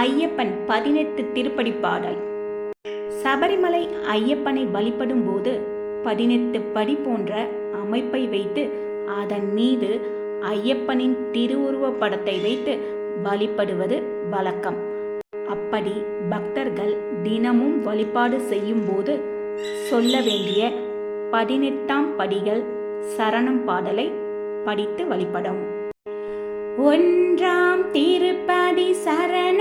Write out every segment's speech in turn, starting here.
ஐயப்பன் பதினெட்டு திருப்படி பாடல். சபரிமலை ஐயப்பனை வழிபடும் போது பதினெட்டு படி போன்ற அமைப்பை வைத்து அதன் மீது ஐயப்பனின் திருவுருவப் படத்தை வைத்து வழிபடுவது வழக்கம். அப்படி பக்தர்கள் தினமும் வழிபாடு செய்யும் போது சொல்ல வேண்டிய பதினெட்டாம் படிகள் சரணம் பாடலை படித்து வழிபடவும் ஒன்றாம் திருப்பதி சரண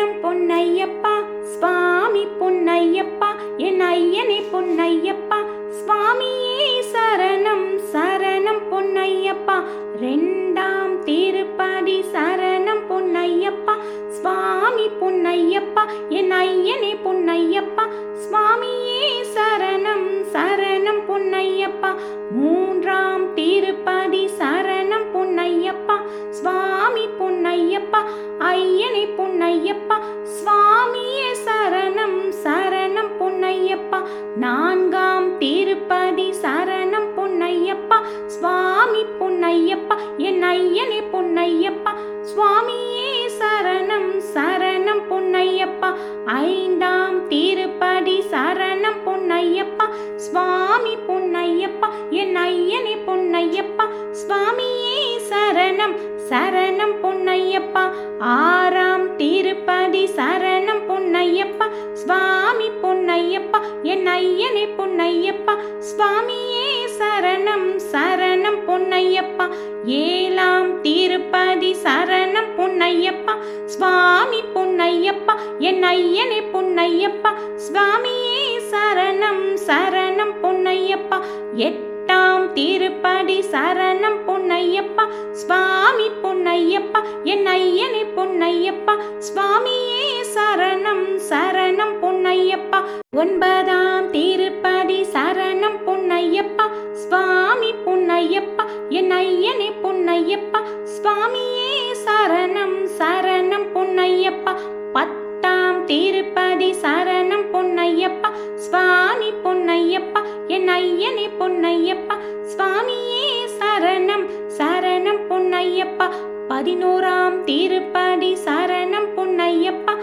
சுவாமி பொன்னையப்பா என் ஐயனே பொன்னையப்பா. சுவாமியே சரணம் சரணம் பொன்னையப்பா. ரெண்டாம் திருப்பதி சரணம் பொன்னையப்பா. சுவாமி பொன்னையப்பா என் ஐயனே பொன்னையப்பா. சுவாமியே சரணம் சரணம் பொன்னையப்பா. மூன்றாம் திருப்பதி சரணம் பொன்னையப்பா. சுவாமி பொன்னையப்பா ஐயனே பொன்னையப்பா. சுவாமி நான்காம் திருப்பதி சரணம் பொன்னையப்பா சுவாமி பொன்னையப்பா என் ஐயனே பொன்னையப்பா சுவாமியே சரணம் சரணம் பொன்னையப்பா. ஐந்தாம் திருப்பதி சரணம் பொன்னையப்பா சுவாமி பொன்னையப்பா என் ஐயனே பொன்னையப்பா சுவாமியே சரணம் சரணம் பொன்னையப்பா. ஆறாம் திருப்பதி சரணம் பொன்னையப்பா சுவாமி பொன் பொன்னையப்பா என் ஐயனே பொன்னையப்பா சுவாமியே சரணம் சரணம் பொன்னையப்பா. ஏலாம் திருப்பதி சரணம் பொன்னையப்பா சுவாமி பொன்னையப்பா என் ஐயனே பொன்னையப்பா. சுவாமியே சரணம் சரணம் பொன்னையப்பா. எட்டாம் திருப்படி சரணம் பொன்னையப்பா சுவாமி பொன்னையப்பா என் ஐயனே பொன்னையப்பா. சுவாமியே ஒன்பதாம் திருப்பதி சரணம் பொன்னையப்பா சுவாமி பொன்னையப்பா என் ஐயனே பொன்னையப்பா சுவாமியே சரணம் சரணம் பொன்னையப்பா. பத்தாம் திருப்பதி சரணம் பொன்னையப்பா சுவாமி பொன்னையப்பா என் ஐயனே பொன்னையப்பா. சுவாமியே சரணம் சரணம் பொன்னையப்பா. பதினோராம் திருப்பதி சரணம் பொன்னையப்பா.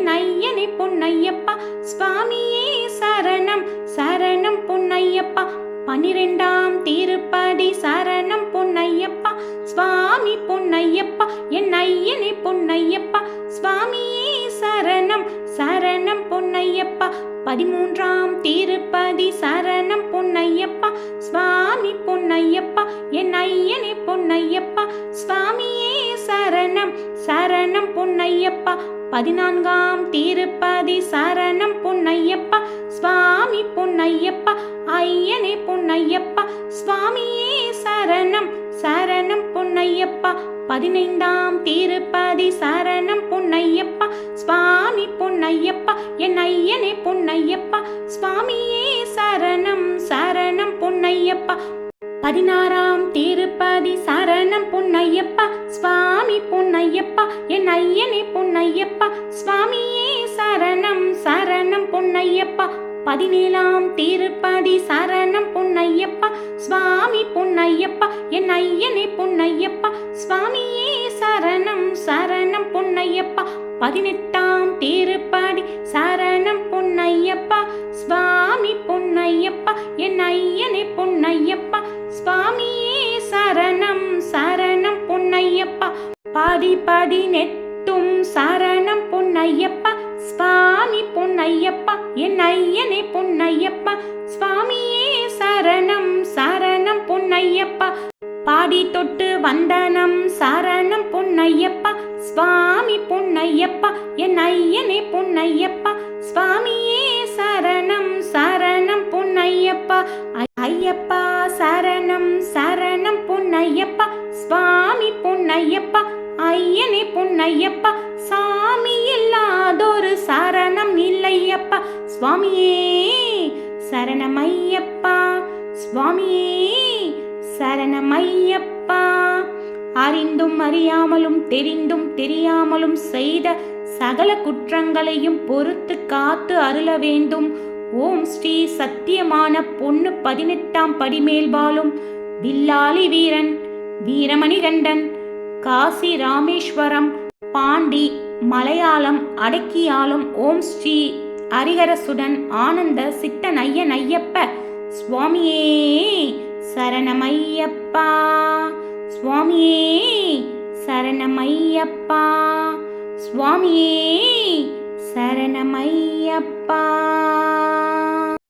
பொன்னையப்பா பொன்னையப்பா சுவாமியே சரணம் சரணம் பொன்னையப்பா. பனிரெண்டாம் திருப்படி சரணம் பொன்னையப்பா சுவாமி பொன்னையப்பா என் ஐயனே பொன்னையப்பா. சுவாமியே சரணம் சரணம் பொன்னையப்பா. பதிமூன்றாம் திருப்பதி சரணம் பொன்னையப்பா சுவாமி பொன்னையப்பா என் ஐயனே பொன்னையப்பா. சுவாமியே சரணம் சரணம் பொன்னையப்பா. பதினான்காம் திருப்பதி. சரணம் பொன்னையப்பா. சுவாமி பொன்னையப்பா. ஐயனே பொன்னையப்பா. சுவாமியே சரணம். சரணம் பொன்னையப்பா. பதினைந்தாம் திருப்பதி. சரணம் பொன்னையப்பா. சுவாமி பொன்னையப்பா. என் ஐயனே பொன்னையப்பா. சுவாமியே சரணம். சரணம் பொன்னையப்பா. பதினாறாம் திருப்பதி. சரணம் பொன்னையப்பா. சுவாமி பொன்னையப்பா என் ஐயனே பொன்னையப்பா சுவாமியே சரணம் சரணம் பொன்னையப்பா. பதினேழாம் திருப்பதி சரணம் பொன்னையப்பா சுவாமி பொன்னையப்பா என் ஐயனே பொன்னையப்பா. சுவாமியே சரணம் சரணம் பொன்னையப்பா. பதினெட்டாம் திருப்படி சரணம் பொன்னையப்பா சுவாமி பொன்னையப்பா என் ஐயனே பொன்னையப்பா. சுவாமியே சரணம் சரணம் பதி பதினெட்டும் சரணம் பொன்னையப்பா சுவாமி பொன்னையப்பா என் ஐயனே பொன்னையப்பா சுவாமியே சரணம் சரணம் பொன்னையப்பா. பாடி தொட்டு வந்தனம் சரணம் பொன்னையப்பா சுவாமி பொன்னையப்பா என் ஐயனே பொன்னையப்பா சுவாமியே சரணம் சரணம் ஐயப்பா சாமி இல்லாதொரு சரணம் இல்லையப்பா. சுவாமியே சரணமையப்பா. சுவாமியே சரணமையப்பா. அறிந்தும் அறியாமலும் தெரிந்தும் தெரியாமலும் செய்த சகல குற்றங்களையும் பொறுத்து காத்து அருள வேண்டும். ஓம் ஸ்ரீ சத்தியமான பொண்ணு பதினெட்டாம் படிமேல் வாழும் வில்லாளி வீரன் வீரமணிகண்டன் காசி ராமேஸ்வரம் பாண்டி மலையாளம் அடக்கியாலும் ஓம் ஸ்ரீ ஹரிஹரசுடன் ஆனந்த சித்த நைய நையப்ப. சுவாமியே சரணமையப்பா. சுவாமியே சரணமையப்பா. சுவாமியே சரணமையப்பா.